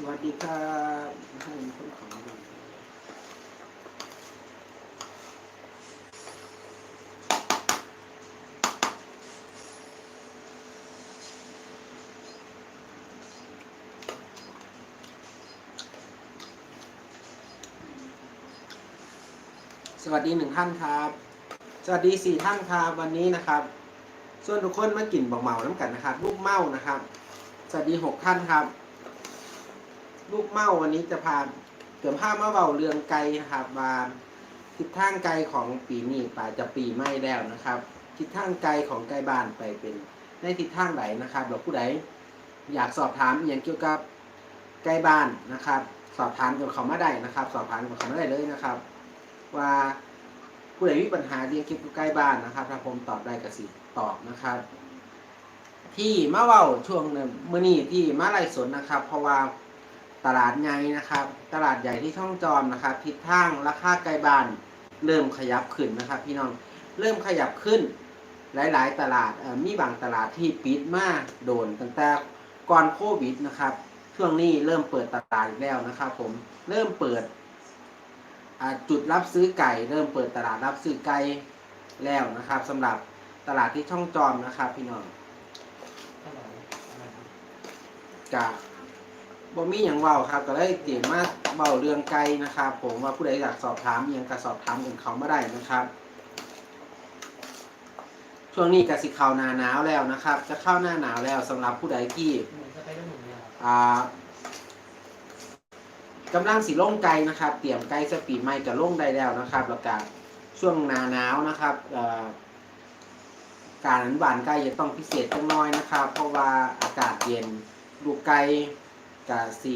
สวัสดีครับให้คนของดูสวัสดีหนึ่งท่านครับ สวัสดีสี่ท่านครับวันนี้นะครับ ส่วนทุกคนมากินบอกเมาน้ำกันนะครับลูกเมานะครับ สวัสดีหกท่านครับ ลูกเมาวันนี้จะพาเกือบผ้ามาเบาเรืองไกลนะครับว่าทิศทางไกลของปีนี้ป่าจะปีไม่แล้วนะครับ ทิศทางไกลของไกลบ้านไปเป็นในทิศทางไหนนะครับเราผู้ใดอยากสอบถามอย่างเกี่ยวกับไกลบ้านนะครับ สอบถามกับเขามาได้นะครับ สอบถามกับเขามาได้เลยนะครับ ว่าผู้ใดมีปัญหาเรื่องเกี่ยวกับใกล้บ้านนะครับ ถ้าผมตอบได้ก็สิตอบนะครับ ที่มาเว้าช่วงเมื้อนี้ที่มาไล่สนนะครับ เพราะว่า ตลาดใหญ่นะครับ ตลาดใหญ่ที่ช่องจอมนะครับ ทิศทางราคาใกล้บ้านเริ่มขยับขึ้นนะครับ พี่น้องเริ่มขยับขึ้น หลาย ๆ ตลาดเอ่อมีบางตลาดที่ปิดมาโดนตั้งแต่ก่อนโควิดนะครับ ช่วงนี้เริ่มเปิดตลาดอีกแล้วนะครับ ผมเริ่มเปิดอ่าจุดรับซื้อไก่ เริ่มเปิดตลาดรับซื้อไก่แล้วนะครับสำหรับตลาดที่ช่องจอมนะครับ พี่น้องกะ บ่มีอย่างเว้าครับ ก็เลยเตรียมมาเบาเรื่องไกลนะครับ ผมว่าผู้ใดอยากสอบถามยังก็สอบถามกันเขามาได้นะครับ ช่วงนี้ก็สิเข้าหน้าหนาวแล้วนะครับ จะเข้าหน้าหนาวแล้วสำหรับผู้ใดที่อ่ากำลังสิลงไกลนะครับ เตรียมไกลสปีดใหม่ก็ลงได้แล้วนะครับ แล้วก็ช่วงหนาหนาวนะครับเอ่อการอนุบาลไก่จะต้องพิเศษจังน้อยนะครับ เพราะว่าอากาศเย็นลูกไก่ กับสี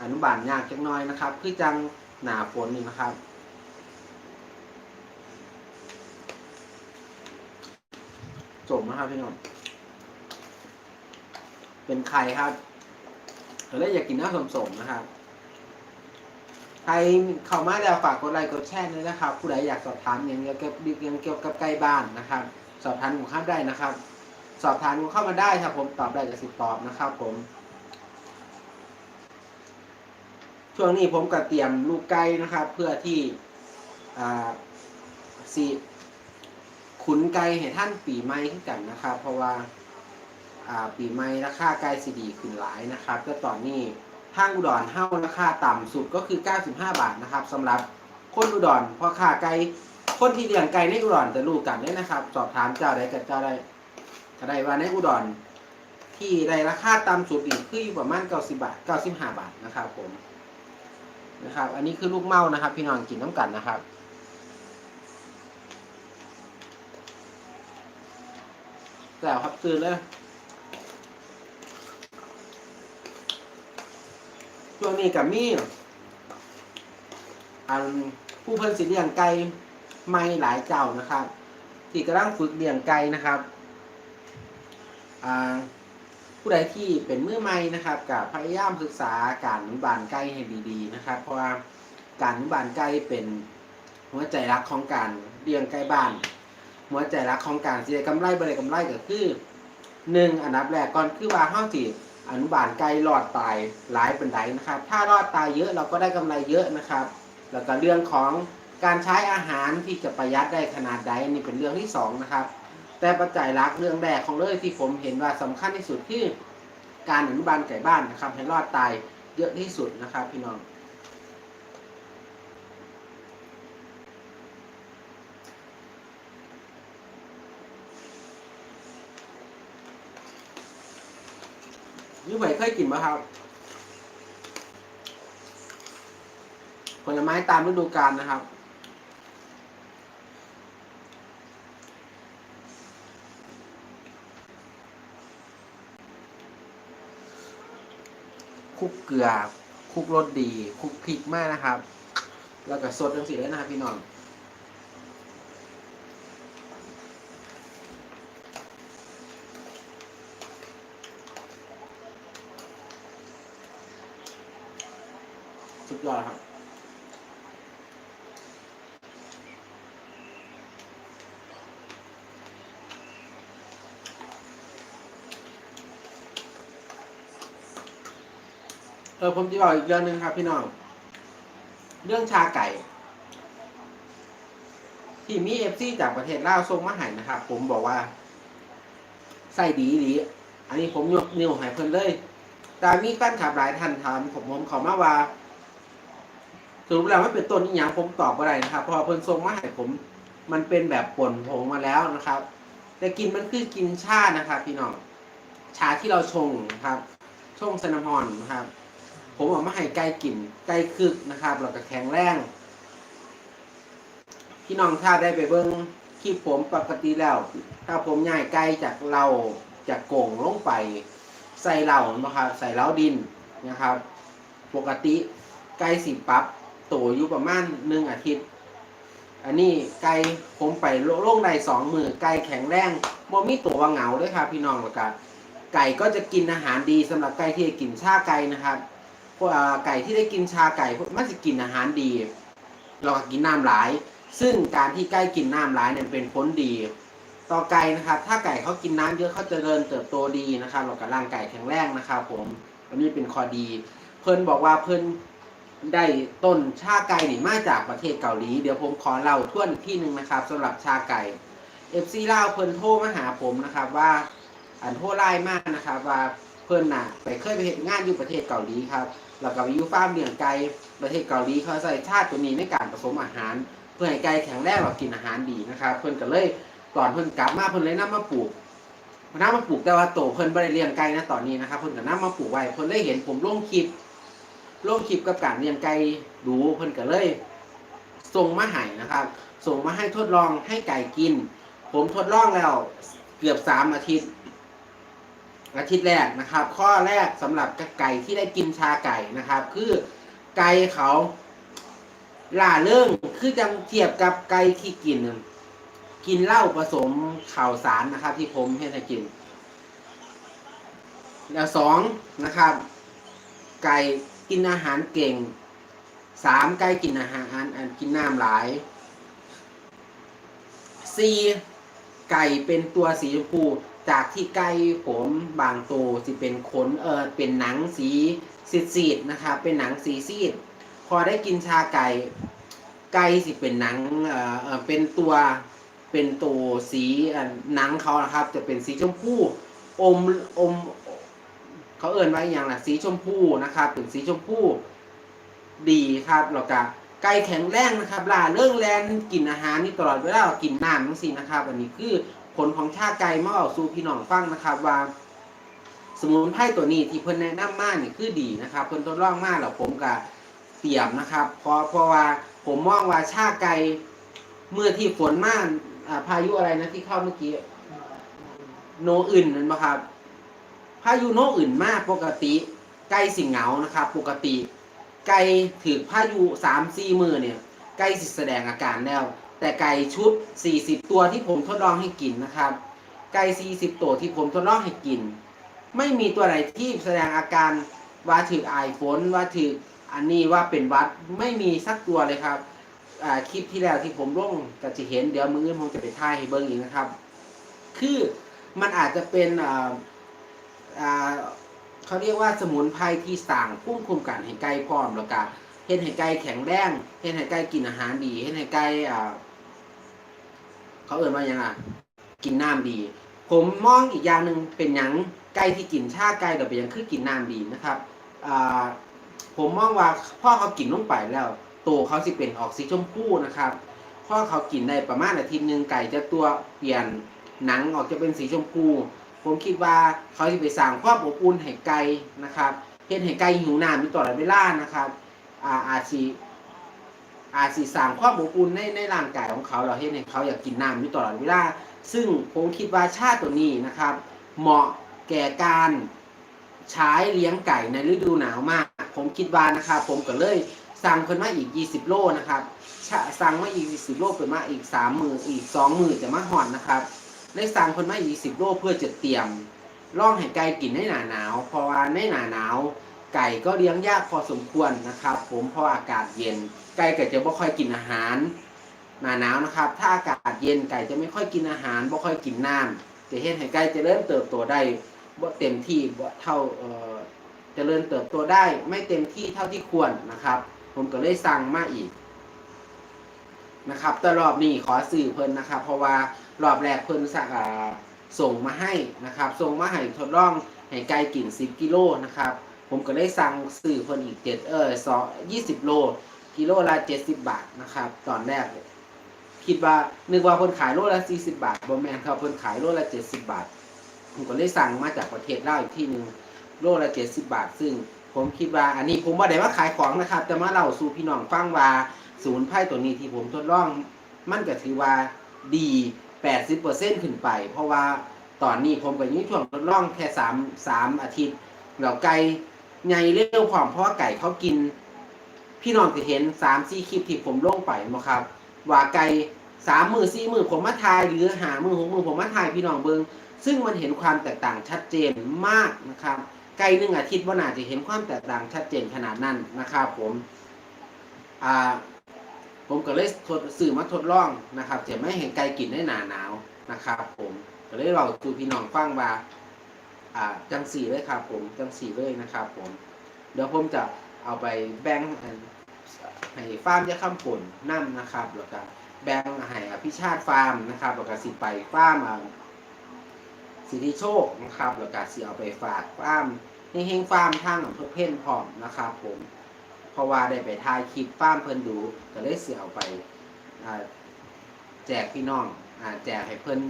อนุบาลยากจังน้อยนะครับ คือจังหนาฝนนี่นะครับ จบนะครับพี่น้อง เป็นไข่ครับเธอเลยอยากกินน้ำสมๆนะครับ ใครเข้ามาแล้วฝากกดไลค์กดแชร์ด้วยนะครับ ผู้ใดอยากสอบถามอย่างเกี่ยวกับย่างเกี่ยวกับใกล้บ้านนะครับ สอบถามผมข้ามได้นะครับ สอบถามผมเข้ามาได้ครับผมตอบได้จะสิบตอบนะครับ ผม ช่วงนี้ผมก็เตรียมลูกไก่นะครับ เพื่อที่สีขุนไก่ให้ท่านปีใหม่ขึ้นกันนะครับ เพราะว่าปีใหม่ราคาไก่สีดีขึ้นหลายนะครับก็ตอนนี้ทางอุดรเฮ้าราคาต่ำสุดก็คือ 95 บาทนะครับสำหรับคนอุดรเพราะค่าไก่คนที่เลี้ยงไก่ในอุดรจะรู้กันเลยนะครับ สอบถามเจ้าใดกับเจ้าใดก็ได้ว่าในอุดรที่ได้ราคาต่ำสุดอีกคืออยู่ประมาณ 90 บาท 95 บาทนะครับผม นะครับ อันนี้คือลูกเมานะครับ พี่น้องกินน้ำกันนะครับแล้วครับตื่นเลยช่วงนี้กับมี่อันผู้เพิ่นสิเลี้ยงไก่ไม่หลายเจ้านะครับ ที่กำลังฝึกเลี้ยงไก่นะครับ อ่า ผู้ใดที่เป็นมือใหม่นะครับกับพยายามศึกษาการอนุบาลไก่ให้ดีๆนะครับ เพราะว่าการอนุบาลไก่เป็นหัวใจรักของการเลี้ยงไก่บ้าน หัวใจรักของการเสิได้กำไรบ่ได้กำไรก็คือหนึ่งอันดับแรกก่อนคือว่าเฮาสิอนุบาลไก่รอดตายหลายเป็นไดนะครับ ถ้ารอดตายเยอะเราก็ได้กำไรเยอะนะครับ แล้วก็เรื่องของการใช้อาหารที่จะประหยัดได้ขนาดใดนี่เป็นเรื่องที่สองนะครับ แต่ปัจจัยหลักเรื่องแรกของเลยที่ผมเห็นว่าสำคัญที่สุดคือการอนุบาลไก่บ้านนะครับ ให้รอดตายเยอะที่สุดนะครับ พี่น้องยูไหมเคยกินไหมครับ ผลไม้ตามฤดูกาลนะครับ คุกเกลือ คุกรสดีคุกพริกมากนะครับ แล้วก็สดจังสีเลยนะครับพี่น้องสุดยอดครับ เออผมจะบอกอีกเรื่องหนึ่งครับ พี่น้อง เรื่องชาไก่ ที่มีเอฟซีจากประเทศลาวส่งมาให้นะครับผมบอกว่าใส่ดีดี อันนี้ผมยกนิ้วให้เพิ่นเลย แต่มีแฟนคลับหลายท่านถามผมผมขอมาว่าสรุปแล้วมันเป็นต้นอีหยังผมตอบอะไรนะครับพอเพิ่นส่งมาให้ผมมันเป็นแบบป่นผงมาแล้วนะครับ แต่กินมันคือกินชานะครับพี่น้องชาที่เราชงครับ ชงซนามอนนะครับ ผมเอามาให้ไก่กินไก่คึกนะครับแล้วก็แข็งแรงพี่น้องถ้าได้ไปเบิ้งคลิปผมปกติแล้ว ถ้าผมย่ายไก่จากเราจากโก่งลงไป ใส่เหล่านะครับใส่เหล้าดินนะครับ ปกติไก่สิปับโตอยู่ประมาณหนึ่งอาทิตย์ อันนี้ไก่ผมไปโล่งได้สองมือไก่แข็งแรงบ่มีตัวว่าเหงาด้วยครับพี่น้องแล้วกันไก่ก็จะกินอาหารดีสำหรับไก่ที่ได้กินชาไก่นะครับ พวกไก่ที่ได้กินชาไก่มันจะกินอาหารดีเราก็กินน้ำหลาย ซึ่งการที่ไก่กินน้ำหลายเนี่ยเป็นผลดี ต่อไก่นะครับถ้าไก่เขากินน้ำเยอะเขาจะเริญเติบโตดีนะครับแล้วก็ร่างไกายแข็งแรงนะครับผมอันนี้เป็นข้อดี เพิ่นบอกว่าเพิ่นได้ต้นชาไก่นี่มาจากประเทศเกาหลีเดี๋ยวผมขอเล่าทวนที่หนึ่งนะครับสำหรับชาไก่เอฟซีเล่าเพิ่นโทรมาหาผมนะครับว่าอันโทรไล่มากนะครับว่าเพิ่นน่ะไปเคยไปเห็นงานอยู่ประเทศเกาหลีครับ แล้วก็ไปอยู่ฟาร์มเลี้ยงไก่ประเทศเกาหลีเขาใส่ชาติตัวนี้ในการผสมอาหาร เพื่อให้ไก่แข็งแรงแล้วกินอาหารดีนะครับ เพิ่นก็เลยก่อนเพิ่นกลับมาเพิ่นเลยนำมาปลูกน้ำมาปลูกแต่ว่าโตเพิ่นบ่ได้เลี้ยงไก่นะตอนนี้นะครับเพิ่นก็น้ำมาปลูกไว้เพิ่นเลยเห็นผมลงคลิปลงคลิปกับการเลี้ยงไก่ดูเพิ่นก็เลยส่งมาให้นะครับ ส่งมาให้ทดลองให้ไก่กิน ผมทดลองแล้วเกือบสามอาทิตย์ อาทิตย์แรกนะครับ ข้อแรกสำหรับไก่ที่ได้กินชาไก่นะครับ คือไก่เขาล่าเรื่องคือจังเทียบกับไก่ที่กิน กินเหล้าผสมข่าวสารนะครับ ที่ผมให้กิน แล้วสองนะครับ ไก่กินอาหารเก่งสามไก่กินอาหารอันกินน้ำหลายสี่ไก่เป็นตัวสีชมพู จากที่ไก่ผมบางตัวสิเป็นขนเออเป็นหนังสีซีดๆนะครับเป็นหนังสีซีด พอได้กินชาไก่ไก่สิเป็นหนังเออเออเป็นตัวเป็นตัวสีหนังเขานะครับ จะเป็นสีชมพูอมอมเขาเอ่นว่าอย่างล่ะสีชมพูนะครับเป็นสีชมพูดีครับแล้วก็ไก่แข็งแรงนะครับล่าเรื่องแลนกินอาหารนี่ตลอดเวลากินน้ำทั้งสิ้นนะครับ อันนี้คือ ผลของชาไก่มาเอาสู่พี่น้องฟังนะครับว่า สมุนไพรตัวนี้ที่เพิ่นแนะนำมานี่คือดีนะครับเพิ่นทดลองมาแล้วผมก็เตรียมนะครับเพราะเพราะว่าผมมองว่าชาไก่เมื่อที่ฝนมาอ่าพายุอะไรนะที่เข้าเมื่อกี้โนอื่นนั่นปะครับ พายุโนอื่นมากปกติไก่สิงเหงานะครับ ปกติ ไก่ถือพายุสามสี่มือเนี่ย ไก่สิแสดงอาการแล้ว แต่ไก่ชุด 40 ตัวที่ผมทดลองให้กินนะครับ ไก่ 40 ตัวที่ผมทดลองให้กิน ไม่มีตัวไหนที่แสดงอาการว่าถือไอฝนว่าถืออันนี้ว่าเป็นวัดไม่มีสักตัวเลยครับคลิปที่แล้วที่ผมลงก็จะเห็นเดี๋ยวมืออื่นผมจะไปถ่ายให้เบิ้งอีกนะครับ คือมันอาจจะเป็นเขาเรียกว่าสมุนไพรที่สั่งพุ่มคุมกันให้ไก่พร้อมแล้วก็เห็นให้ไก่แข็งแรงเห็นให้ไก่กินอาหารดีเห็นให้ไก่ เขาเอ่ยว่ายังไงกินน้ำดี ผมมองอีกอย่างหนึ่งเป็นหยังไก่ที่กินชาไก่แต่เป็นยังคือกินน้ำดีนะครับอ่าผมมองว่าพ่อเขากินลงไปแล้วตัวเขาสิเป็นออกสีชมพูนะครับพ่อเขากินได้ประมาณอาทิตย์หนึ่งไก่จะตัวเปลี่ยนหนังออกจะเป็นสีชมพู ผมคิดว่าเขาจะไปสั่งความอบอุ่นให้ไก่นะครับเห็นให้ไก่หิวน้ำอยู่ตลอดเวลานะครับอาอาจสิ อาจสิสั่งความอบอุ่นในในร่างกายของเขาเราเห็นให้เขาอยากกินน้ำอยู่ตลอดเวลาซึ่งผมคิดว่าชาติตัวนี้นะครับ เหมาะแก่การใช้เลี้ยงไก่ในฤดูหนาวมาก ผมคิดว่านะครับผมก็เลยสั่งเพิ่นมาอีก 20 โลนะครับสั่งมาอีก 20 โลเพิ่นมาอีก3มืออีก2มือจะมาหอนนะครับได้สั่งเพิ่นมาอีก 20 โลเพื่อจะเตรียมร่องให้ไก่กินในหนาหนาวเพราะว่าในหนาหนาว ไก่ก็เลี้ยงยากพอสมควรนะครับ ผมเพราะอากาศเย็น ไก่ก็จะไม่ค่อยกินอาหารหนาหนาวนะครับ ถ้าอากาศเย็นไก่จะไม่ค่อยกินอาหารไม่ค่อยกินน้ำจะเห็นให้ไก่จะเริ่มเติบโตได้บ่เต็มที่บ่เท่าเอ่อเริญเติบโตได้ไม่เต็มที่เท่าที่ควรนะครับ ผมก็เลยสั่งมาอีกนะครับแต่รอบนี้ขอสื่อเพิ่นนะครับ เพราะว่ารอบแรกเพิ่นสั่งส่งมาให้นะครับส่งมาให้ทดลองให้ไก่กิน 10 กิโลนะครับ ผมก็เลยสั่งสื่อเพิ่นอีกเจ็ดเออสองยี่สิบโล กิโลละ70บบาทนะครับ ตอนแรกคิดว่านึกว่าเพิ่นขายโลละ40บบาทบ่แมนครับเพิ่นขายโลละ70บบาท ผมก็เลยสั่งมาจากประเทศลาวอีกที่หนึ่งโลละ70บบาท ซึ่งผมคิดว่าอันนี้ผมบ่ได้ว่าขายของนะครับ แต่มาเล่าสู่พี่น้องฟังว่าศูนย์ไพ่ตัวนี้ที่ผมทดลอง มันก็ถือว่าดี 80%ขึ้นไป เพราะว่าตอนนี้ผมก็อยังช่วงทดลองแค่3 3อาทิตย์แล้วไก่ ใหญ่เร็วพร้อมเพราะว่าไก่เขากิน พี่น้องจะเห็น3ามสี่คลิปที่ผมลงไปบ่ครับ ว่าไก่สามมือสี่มือผมมาทายหรือหามือหกมือผมมาทายพี่น้องเบิงซึ่งมันเห็นความแตกต่างชัดเจนมากนะครับ ไก่หนึ่งอาทิตย์ว่าน่าจะเห็นความแตกต่างชัดเจนขนาดนั้นนะครับผมอ่าผมก็เลยทดสื่อมาทดลองนะครับจะไม่เห็นไก่กินได้หนาหนาวนะครับ ผมก็เลยเราคือพี่น้องฟังว่า อ่าจังสีเลยครับผมจังสีเลยนะครับผมเดี๋ยวผมจะเอาไปแบ่งให้ฟาร์มยะข้ามผลนั่นะครับแล้วก็แบ่งให้อภิชาติฟาร์มนะครับแล้วก็สิไปฟาร์มาสิทธิโชคนะครับแล้วก็สิเอาไปฝากฟาร์มเฮงๆฟาร์มทางอำเภอเพ่นพร้อมนะครับผมเพราะว่าได้ไปถ่ายคลิปฟาร์มเพิ่นดูก็เลยสิเอาไปแจกพี่น้องอแจกให้เพิ่น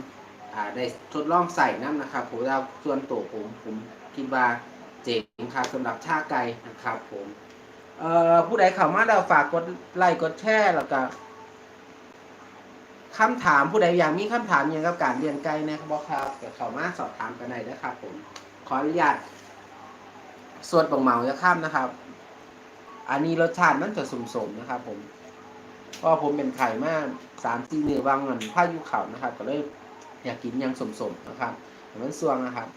อ่าได้ทดลองใส่น้ำนะครับผมแล้วส่วนตัวผมผมคิดว่าเจ๋งครับสำหรับชาไก่นะครับ ผมเอ่อผู้ใดเข้ามาแล้วฝากกดไลค์กดแชร์แล้วก็คำถามผู้ใดอยากมีคำถามเกี่ยวกับการเลี้ยงไก่นะครับบอกครับเข้ามาสอบถามกันได้นะครับ ผมขออนุญาตสวดบังเมาจะข้ามนะครับ อันนี้รสชาติมันจะสมๆนะครับ ผมเพราะผมเป็นไข่มากสามสี่เนื้อบางเงินผ้ายุเขานะครับ ก็เลย อยากกินยังสมๆนะครับแต่มันสวงนะครับ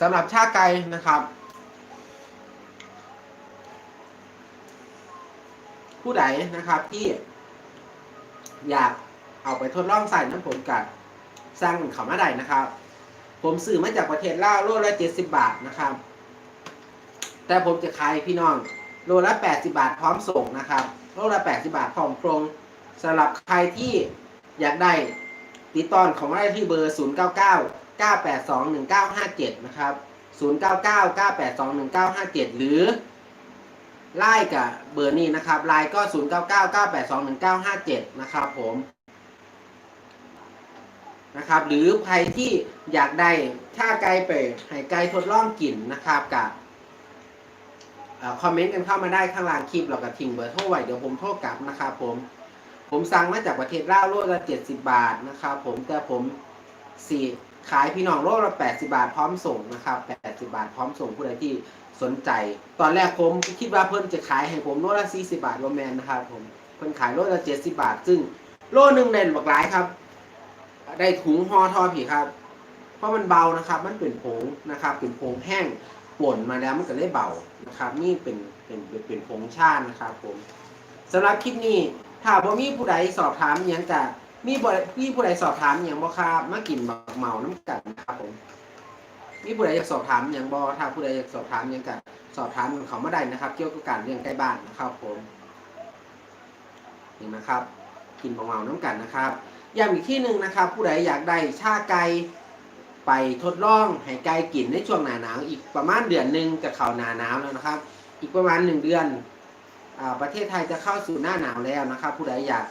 สำหรับชาไก่นะครับ ผู้ใดนะครับที่อยากเอาไปทดลองใส่น้ำผมกับสร้างเขามาได้นะครับ ผมซื้อมาจากประเทศลาวโลละเจ็ดสิบบาทนะครับ แต่ผมจะขายพี่น้องโลละแปดสิบาทพร้อมส่งนะครับโลละแปดสิบาทพร้อมโครงสำหรับใครที่อยากได้ติดต่อของได้ที่เบอร์0 9 9 9 8 2 1 9 5 7นะครับ0 9 9 9 8 2 1 9 5 7หรือไล่กับเบอร์นี้นะครับไลน์ก็ 0 9 9 9 8 2 1 9 5 7 นะครับผม นะครับ หรือใครที่อยากได้ถ้าไกลไปให้ไกลทดลองกินนะครับกับคอมเมนต์กันเข้ามาได้ข้างล่างคลิปเราก็ทิ้งเบอร์โทรไว้เดี๋ยวผมโทรกลับนะครับผมผมสั่งมาจากประเทศลาวโลละ70บาทนะครับผมแต่ผมสี่ขายพี่น้องโลละ80บาทพร้อมส่งนะครับ80บาทพร้อมส่งผู้ใดที่สนใจ ตอนแรกผมคิดว่าเพิ่นจะขายให้ผมโลละ40บาทโรแมนนะครับผมเพิ่นขายโลละ70บาท ซึ่งโลหนึ่งเด่นบักหลายครับ ได้ถุงห่อทอผีครับ เพราะมันเบานะครับ มันเป็นผงนะครับ เป็นผงแห้งป่นมาแล้วมันก็เลยเบานะครับ นี่เป็นเป็นเป็นผงชาตนะครับ ผมสำหรับคลิปนี้ถ้าบ่มีผู้ใดสอบถามอหยังจะมีบ่มีผู้ใดสอบถามอหยังบ่ครับมากินบักเมาน้ำกันนะครับผมมีผู้ใดอยากสอบถามอหยังบ่ถ้าผู้ใดอยากสอบถามอหยังก็สอบถามเขามาได้นะครับ เกี่ยวกับการเลี้ยงไก่บ้านนะครับผมนี่นะครับ กินบักเมาน้ำกันนะครับ ย้ำอีกที่หนึ่งนะครับ ผู้ใดอยากได้ชาไก่ไปทดลองให้ไก่กินในช่วงหนาหนาวอีกประมาณเดือนหนึ่งจะเข้าหนาหนาวแล้วนะครับ อีกประมาณหนึ่งเดือนอ่าประเทศไทยจะเข้าสู่หน้าหนาวแล้วนะครับ ผู้ใดอยาก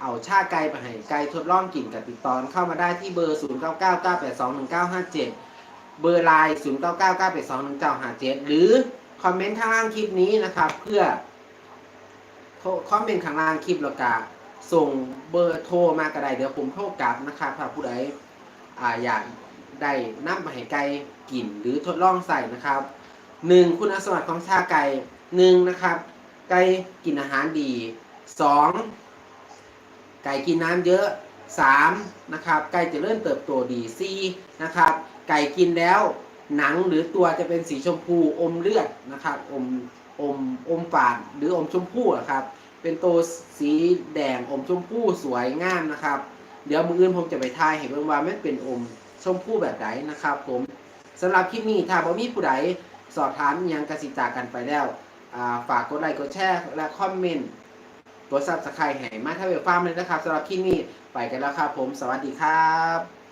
เอาชาไก่ไปให้ไก่ทดลองกินกับติดต่อเข้ามาได้ที่เบอร์ 0 9 9 9 8 2 1 9 5 7 เบอร์ไลน์ 0 9 9 9 8 2 1 9 5 7 หรือคอมเมนต์ข้างล่างคลิปนี้นะครับ เพื่อคอมเมนต์ข้างล่างคลิปแล้วก็ ส่งเบอร์โทรมากระไดเดี๋ยวผมโทรกลับนะครับถ้าผู้ใดอ่าอยากได้น้ำไปให้ไก่กินหรือทดลองใส่นะครับหนึ่งคุณสมบัติของชาไก่หนึ่งนะครับไก่กินอาหารดี 2. ไก่กินน้ำเยอะ 3. นะครับไก่จะเริ่มเติบโตดี 4. นะครับไก่กินแล้วหนังหรือตัวจะเป็นสีชมพูอมเลือดนะครับอมอมอมฝาดหรืออมชมพูอะครับ เป็นตัวสีแดงอมชมพูสวยงามนะครับ เดี๋ยวมืออื่นผมจะไปทายให้เบิ่งว่ามันเป็นอมชมพูแบบไหนนะครับผมสำหรับคลิปนี้ถ้าบ่มีผู้ใดสอบถามยังกสิจากกันไปแล้วาฝากกดไลค์กดแชร์และคอมเมนต์กดซับสไครต์ให้มาถ้าเวลฟาร์มเลยนะครับสำหรับคลิปนี้ไปกันแล้วครับผม สวัสดีครับ